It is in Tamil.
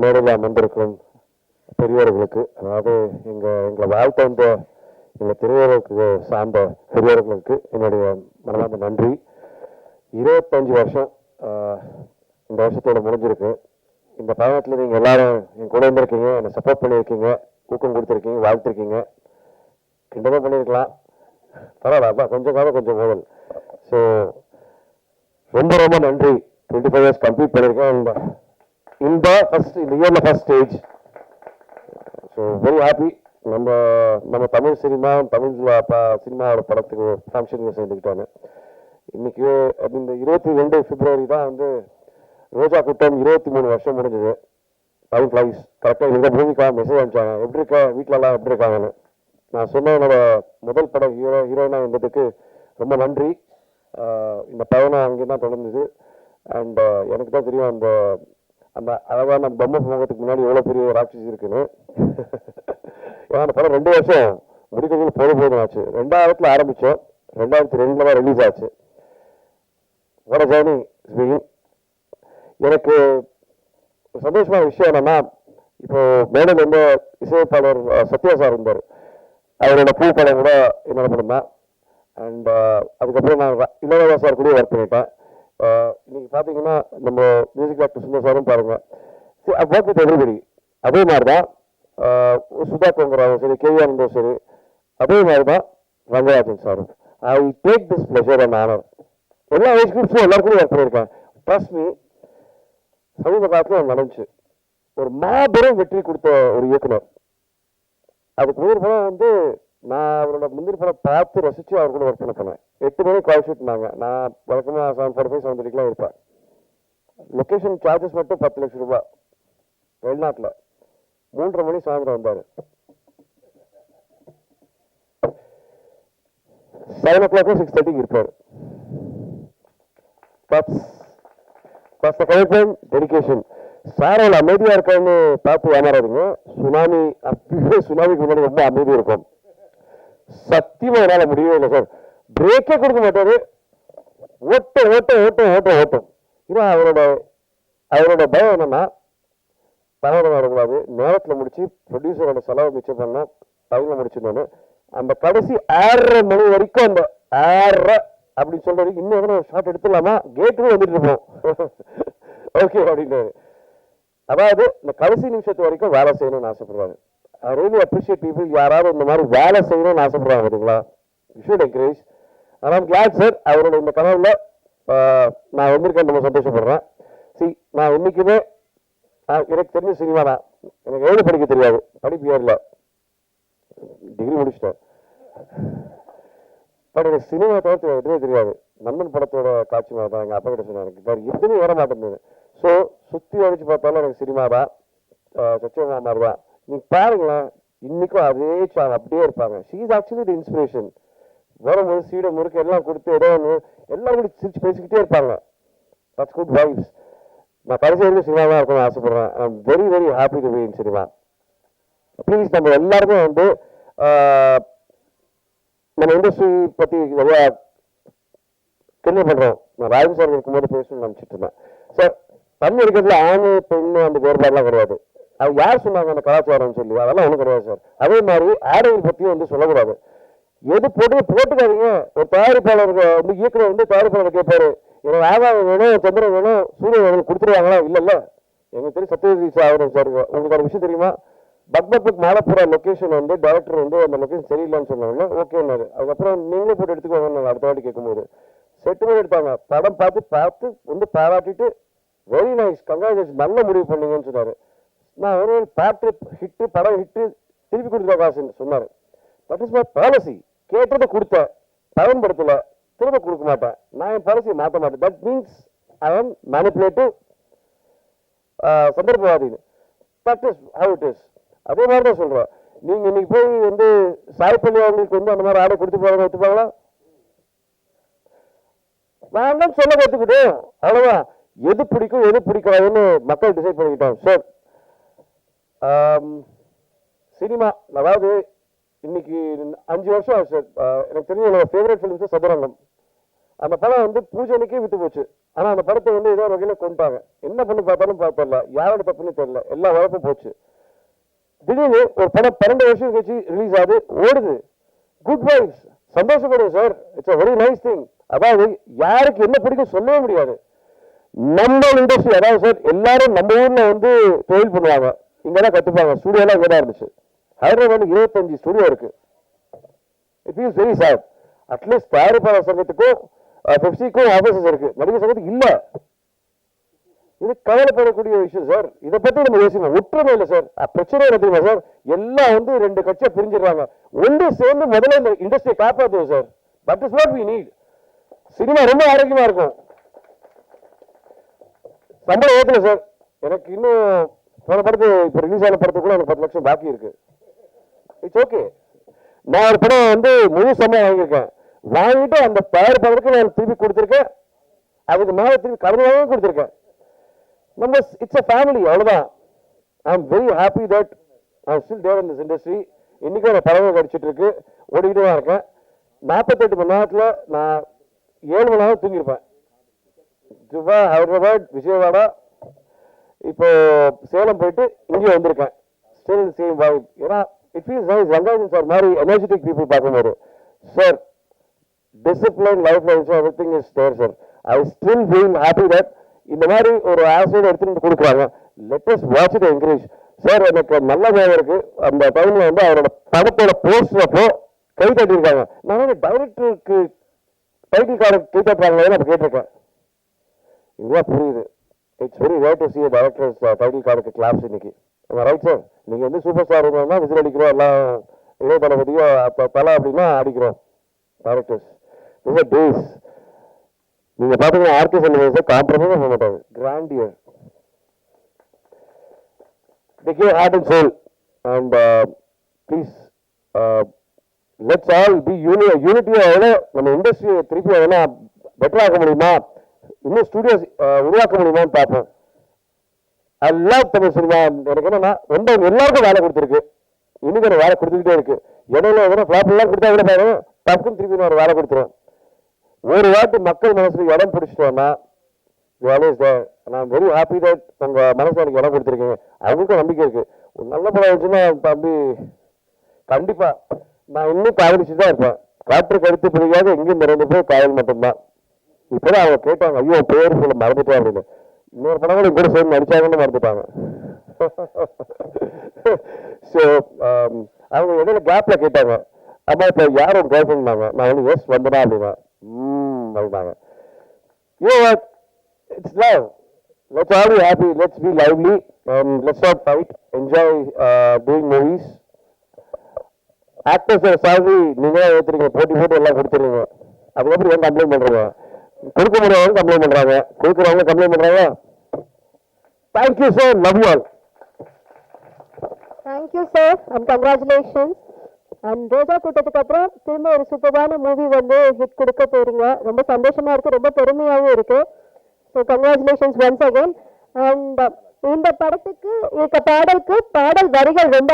நேரில் அமர்ந்திருக்கும் பெரியவர்களுக்கு அதாவது எங்கள் எங்களை வாழ்த்த வந்த எங்கள் திருவர்களுக்கு சார்ந்த பெரியவர்களுக்கு என்னுடைய மனமார்ந்த நன்றி. இருபத்தஞ்சு வருஷம் இந்த வருஷத்தோட முடிஞ்சிருக்கு. இந்த பயணத்தில் நீங்கள் எல்லாரும் என் கூட இருந்திருக்கீங்க என்னை சப்போர்ட் பண்ணியிருக்கீங்க ஊக்கம் கொடுத்துருக்கீங்க வாழ்த்துருக்கீங்க. கிண்டவே பண்ணியிருக்கலாம் பரவாயில்ல அப்பா கொஞ்சம் காலம் கொஞ்சம் மோதல். ஸோ ரொம்ப ரொம்ப நன்றி. டுவெண்ட்டி ஃபைவ் இயர்ஸ் கம்ப்ளீட் பண்ணியிருக்கேன். இந்த இந்த ஃபர்ஸ்ட் இந்த இயரில் first stage so very happy நம்ம நம்ம தமிழ் சினிமா தமிழ் சினிமாவோட படத்துக்கு ஃபங்க்ஷனுக்கு சேர்ந்துக்கிட்டாங்க. இன்னைக்கு அப்படி இந்த இருபத்தி ரெண்டு பிப்ரவரி தான் வந்து ரோஜா கூட்டம் இருபத்தி மூணு வருஷம் முடிஞ்சது. டைம் ஃப்ளைஸ் கரெக்டாக எங்கள் பூமிக்கா மெசேஜ் அனுப்பிச்சாங்க. எப்படி இருக்கா? வீட்டிலலாம் எப்படி இருக்காங்கன்னு. நான் சொன்ன என்னோட முதல் படம் ஹீரோ ஹீரோயினாக வந்ததுக்கு ரொம்ப நன்றி. இந்த பயணம் அங்கே தான் தொடர்ந்தது. அண்ட் எனக்கு தான் தெரியும் அந்த அந்த நம்ம பம்ம சமூகத்துக்கு முன்னாடி எவ்வளோ பெரிய ஒரு ஆட்சி இருக்குன்னு ஏன்னா அந்த படம் ரெண்டு வருஷம் முடிக்கிறதுக்கு போதும் போதும் ஆச்சு. ரெண்டாயிரத்துல ஆரம்பித்தோம் ரெண்டாயிரத்தி ரெண்டில் தான் ரிலீஸ் ஆச்சு. வட ஜேர்னி ஸ்பீக்கிங் எனக்கு சந்தோஷமான விஷயம் என்னென்னா இப்போ மேடம் வந்து இசையமைப்பாளர் சத்யா சார் இருந்தார். அவரோட பூ படம் கூட என்னோட படம் தான். அண்ட் அதுக்கப்புறம் நான் ர- சார் கூட ஒர்க் பண்ணிட்டேன். இன்னைக்கு பார்த்தீங்கன்னா நம்ம மியூசிக் டாக்டர் சுந்தர் சாரும் பாருங்க. ஒர்க் வித் எவ்ரிபடி அதே மாதிரி தான் சுதா கோங்கராவும் சரி கே ஆனந்தும் சரி அதே மாதிரி தான் ரங்கராஜன் சாரும். I take this pleasure and honour எல்லா ஏஜ் குரூப்ஸும் எல்லாருக்கும் ஒர்க் பண்ணியிருக்கேன். ட்ரஸ்ட் மீ சமீப காலத்தில் ஒன்று நடந்துச்சு. ஒரு மாபெரும் வெற்றி கொடுத்த ஒரு இயக்குனர். அதுக்கு முந்தின படம் வந்து நான் அவரோட முந்திரி படம் பார்த்து ரசித்து அவர் கூட ஒர்க் பண்ண போனேன். எட்டு மணிக்கு கால் ஷூட்னாங்க நான் வழக்கமாக செவன் ஃபார்ட்டி ஃபைவ் செவன் தேர்ட்டிக்கெலாம் இருப்பேன். லொக்கேஷன் சார்ஜஸ் மட்டும் பத்து லட்சம் ரூபாய் வெளிநாட்டில். மூன்றரை மணி சாயந்தரம் வந்தார். செவன் ஓ கிளாக் சிக்ஸ் தேர்ட்டிக்கு இருப்பார். That's that's the commitment, sir அவ்வளோ அமைதியாக இருக்கான்னு பார்த்து ஏமாறாதீங்க. சுனாமி அப்பவே சுனாமிக்கு முன்னாடி ரொம்ப அமைதியாக இருக்கும். சத்தியமா என்னால் முடியவே இல்லை சார். பிரேக்கே கொடுக்க மாட்டாரு. ஓட்ட ஓட்ட ஓட்ட ஓட்ட ஓட்டம். ஏன்னா அவரோட அவரோட பயம் என்னன்னா பரவாயில்ல வரக்கூடாது. நேரத்தில் முடிச்சு ப்ரொடியூசரோட செலவு மிச்சம் பண்ண டைமில் முடிச்சிடணும் அந்த கடைசி ஆறரை மணி வரைக்கும் அந்த ஆறரை அப்படின்னு சொல்ற வரைக்கும் இன்னும் எதனா ஷார்ட் எடுத்துடலாமா? கேட்டுக்கு வந்துட்டு இருப்போம். ஓகே அப்படின்னாரு. அதாவது இந்த கடைசி நிமிஷத்து வரைக்கும் வேலை செய்யணும்னு ஆசைப்படுவாரு. ஐ ரியலி அப்ரிஷியேட் பீப்புள் யாராவது இந்த மாதிரி வேலை செய்யணும்னு ஆசைப்படுறாங்க பார்த்தீங்களா ஷுட் என்கரேஜ் ஆனால் கிளாட் சார் அவரோட இந்த கனவில் நான் வந்திருக்கேன் ரொம்ப சந்தோஷப்படுறேன். சி நான் இன்னைக்குமே நான் எனக்கு தெரிஞ்ச சினிமா தான் எனக்கு எழுத படிக்க தெரியாது. படிப்பு ஏறல டிகிரி முடிச்சிட்டேன். பட் எனக்கு சினிமா தவிர்த்து எதுவுமே தெரியாது. நண்பன் படத்தோட காட்சி மாதிரி தான். எங்கள் அப்பா கிட்ட சொன்னாங்க எனக்கு வேறு எதுவுமே வர மாட்டேங்குது ஸோ சுற்றி அடிச்சு பார்த்தாலும் எனக்கு சினிமா தான். சச்சிவமா மாதிரி தான். நீங்கள் பாருங்களேன். இன்னைக்கும் அதே சாங் அப்படியே இருப்பாங்க. She is actually the inspiration வரும்போது சீடை முறுக்கு எல்லாம் கொடுத்து ஏதோ ஒன்று எல்லாம் கூட சிரிச்சு பேசிக்கிட்டே இருப்பாங்க. தட்ஸ் குட் வைப்ஸ் நான் கடைசி வரைக்கும் சினிமா தான் இருக்கணும்னு ஆசைப்பட்றேன். I'm very very happy to be in cinema please நம்ம எல்லாருமே வந்து நம்ம இண்டஸ்ட்ரி பற்றி நிறையா கிண்டல் பண்ணுறோம் நான் ராஜன் சார் இருக்கும்போது பேசணும்னு நினச்சிட்டு இருந்தேன். சார் தண்ணி இருக்கிறதுல ஆண் பெண்ணு அந்த வேறுபாடுலாம் கிடையாது. அவங்க யார் சொன்னாங்க அந்த கலாச்சாரம்னு சொல்லி. அதெல்லாம் ஒன்றும் கிடையாது சார். அதே மாதிரி ஆடைகள் பற்றியும் வந்து சொல்லக்கூடாது. எது போட்டு போட்டுக்காதீங்க. ஒரு தயாரிப்பாளர் வந்து இயக்குனர் வந்து தயாரிப்பாளர் கேட்பாரு. எனக்கு ஆதாரம் வேணும் சந்திரன் வேணும் சூரியன் வேணும் கொடுத்துருவாங்களா? இல்லைல்ல. எங்களுக்கு தெரியும் சத்யஜி சார் சார் உங்களுக்கு ஒரு விஷயம் தெரியுமா? பக்பத்துக்கு மேலே போகிற லொக்கேஷன் வந்து டேரக்டர் வந்து அந்த லொக்கேஷன் சரியில்லைன்னு சொன்னாங்கன்னா ஓகேனாரு அதுக்கப்புறம் நீங்களே போட்டு எடுத்துக்கோங்க அடுத்த வாட்டி கேட்கும்போது. செட்டு பண்ணி எடுத்தாங்க. படம் பார்த்து பார்த்து வந்து பாராட்டிட்டு வெரி நைஸ் கங்க்ராச்சுலேஷன் நல்ல முடிவு பண்ணீங்கன்னு சொன்னார். நான் ஒரு பாட்டு ஹிட்டு படம் ஹிட்டு திருப்பி கொடுத்துருக்க காசுன்னு சொன்னார். தட் இஸ் மை பாலிசி கேட்டதை கொடுத்தேன் பயன்படுத்தல திரும்ப கொடுக்க மாட்டேன். நான் என் பாலிசியை மாற்ற மாட்டேன். That means I am manipulative சந்தர்ப்பவாதின்னு. That is how it is அதே மாதிரி தான் சொல்கிறேன் நீங்கள் இன்னைக்கு போய் வந்து சாய்ப்பள்ளி அவங்களுக்கு வந்து அந்த மாதிரி ஆடை கொடுத்து போகிறாங்க ஒத்துப்பாங்களா? வேண்டாம் சொல்ல கற்றுக்கிட்டேன் அவ்வளோதான் எது பிடிக்கும் எது பிடிக்காதுன்னு மக்கள் டிசைட் பண்ணிக்கிட்டோம். சார் சினிமா அதாவது இன்னைக்கு அஞ்சு வருஷம் ஆச்சு. சார் எனக்கு தெரிஞ்ச என்னோட ஃபேவரட் ஃபிலிம்ஸ் சதுரங்கம் அந்த படம் வந்து பூஜனைக்கே விட்டு போச்சு. ஆனால் அந்த படத்தை வந்து ஏதோ வகையில் கொண்டாங்க என்ன பண்ணி பார்த்தாலும் தெரியல. யாரோட தப்புன்னு தெரியல. எல்லா வழக்கும் போச்சு. திடீர்னு ஒரு படம் பன்னெண்டு வருஷம் கழிச்சு ரிலீஸ் ஆகுது. ஓடுது. Good vibes சந்தோஷப்படுங்க sir it's a very nice thing அதாவது யாருக்கு என்ன பிடிக்கும் சொல்லவே முடியாது. நம்ம இண்டஸ்ட்ரி அதாவது சார் எல்லாரும் நம்ம ஊரில் வந்து தொழில் பண்ணுவாங்க. இங்கதான் கற்றுப்பாங்க ஸ்டுடியோலாம் இங்கே தான் இருந்துச்சு. ஹைதராபாத் இருபத்தஞ்சு ஸ்டுடியோ இருக்கு. It is very sad at least தயாரிப்பாளர் சங்கத்துக்கும் பெப்சிக்கும் ஆஃபீஸஸ் இருக்கு. நடிகர் சங்கத்துக்கு இல்லை. இது கவலைப்படக்கூடிய விஷயம் சார் இதை பற்றி நம்ம யோசிக்கணும். ஒற்றுமை இல்லை சார் பிரச்சனை என்ன தெரியுமா சார் எல்லாம் வந்து ரெண்டு கட்சியை பிரிஞ்சிடுறாங்க. ஒன்று சேர்ந்து முதல்ல இந்த இண்டஸ்ட்ரியை காப்பாற்றுவோம் sir but is not we need cinema ரொம்ப ஆரோக்கியமாக இருக்கும். சம்பளம் ஏற்றல சார் எனக்கு இன்னும் போன படத்து இப்போ ரிலீஸ் ஆன படத்துக்கு கூட எனக்கு பத்து லட்சம் பாக்கி இருக்கு. இட்ஸ் ஓகே நான் ஒரு படம் வந்து முழு சம்பளம் வாங்கியிருக்கேன். வாங்கிட்டு அந்த தயாரிப்பாளருக்கு நான் திருப்பி கொடுத்துருக்கேன். அதுக்கு மேலே திருப்பி கடன் கொடுத்துருக்கேன். நம்ம இட்ஸ் அ ஃபேமிலி அவ்வளோதான் I am very happy that I still there in this industry இன்றைக்கும் அந்த படமும் கிடைச்சிட்டு இருக்கு. ஓடிக்கிட்டு தான் இருக்கேன். நாற்பத்தெட்டு மணி நேரத்தில் நான் ஏழு மணி நேரம் தூங்கியிருப்பேன். ஜுவா ஹைதராபாத் விஜயவாடா இப்போ சேலம் போயிட்டு இங்கே வந்திருக்கேன். ஸ்டில் சேம் வைப் ஏன்னா it feels nice Rangarajan sir மாதிரி எனர்ஜெட்டிக் பீப்புள் பார்க்கும்போது sir discipline life life everything is there sir I still feel happy that இந்த மாதிரி ஒரு ஆசை எடுத்துகிட்டு கொடுக்குறாங்க. Let's just watch it encourage sir எனக்கு நல்ல ஞாபகம் இருக்கு. அந்த டைம்ல வந்து அவரோட படத்தோட போஸ்டர் அப்போ கை தட்டியிருக்காங்க. நான் வந்து டைரக்டருக்கு டைட்டில் கார்டு கை தட்டுறாங்களே நான் கேட்டிருக்கேன். இதுதான் புரியுது. It's very rare to see directors title கார்டுக்கு கிளாப்ஸ் இன்னைக்கு. ரைட் சார் நீங்கள் வந்து சூப்பர் ஸ்டார் இருந்தா விசில் அடிக்கிறோம் எல்லாம் இளைய தளபதியோ அப்போ தலை அப்படின்னா அடிக்கிறோம். டைரக்டர்ஸ் இது டேஸ் நீங்கள் பார்த்தீங்கன்னா ஆர்கே சார் காம்ப்ரமைஸ் பண்ண மாட்டாங்க grandeur they give heart and soul. And uh, please uh, let's all be uni unity எவ்வளோ நம்ம இண்டஸ்ட்ரியை திருப்பி எவ்வளோ பெட்டர் ஆக முடியுமா? இன்னும் ஸ்டுடியோஸ் உருவாக்க முடியுமான்னு பார்ப்போம். எல்லாம் தமிழ் சினிமா எனக்கு என்னன்னா ரொம்ப எல்லாருக்கும் வேலை கொடுத்துருக்கு. இன்னைக்கு எனக்கு வேலை கொடுத்துக்கிட்டே இருக்கு. இடையில எதனா ஃபிளாப் எல்லாம் கொடுத்தா கூட பாருங்க டக்குன்னு திருப்பி நான் ஒரு வேலை கொடுத்துருவேன். ஒரு வாட்டி மக்கள் மனசுல இடம் பிடிச்சிட்டோம்னா ஆல்வேஸ் நான் வெரி ஹாப்பி தட் உங்க மனசுல எனக்கு இடம் கொடுத்துருக்கீங்க அவங்களுக்கும் நம்பிக்கை இருக்கு. ஒரு நல்ல படம் வந்துச்சுன்னா தம்பி கண்டிப்பா நான் இன்னும் காதலிச்சு தான் இருப்பேன். காற்று கருத்து பிடிக்காத எங்கேயும் நிறைந்த போய் காதல் மட்டும்தான். இப்போதான் அவங்க கேட்டாங்க ஐயோ பேர் சொல்ல மறந்துட்டேன் அப்படின்னு. இன்னொரு படம் கூட கூட சேர்ந்து நடிச்சாங்கன்னு மறந்துட்டாங்க. ஸோ um, அவங்க இடையில கேப்ல கேட்டாங்க அம்மா இப்போ யாரும் கேர்ள் ஃப்ரெண்ட்னாங்க நான் வந்து எஸ் வந்தனா அப்படின்னா. ம் அப்படின்னாங்க. You what it's love let's all happy let's be Let's let's lively. Fight enjoy doing movies actors sorry நீங்களே ஏற்றுறீங்க போட்டி போட்டு எல்லாம் கொடுத்துருங்க அதுக்கப்புறம் ஏன் கம்ப்ளைண்ட் பண்றீங்க? கொடுக்க முடியாதவங்க கம்ப்ளைண்ட் பண்றாங்க. கொடுக்குறவங்க கம்ப்ளைண்ட் பண்றாங்க. Thank you sir love you all thank you sir and congratulations and Roja கூட்டத்துக்கு அப்புறம் திரும்ப ஒரு சூப்பரான மூவி வந்து ஹிட் கொடுக்க போறீங்க. ரொம்ப சந்தோஷமா இருக்கு ரொம்ப பெருமையாகவும் இருக்கு. So congratulations once again and இந்த படத்துக்கு இருக்க பாடலுக்கு பாடல் வரிகள் ரொம்ப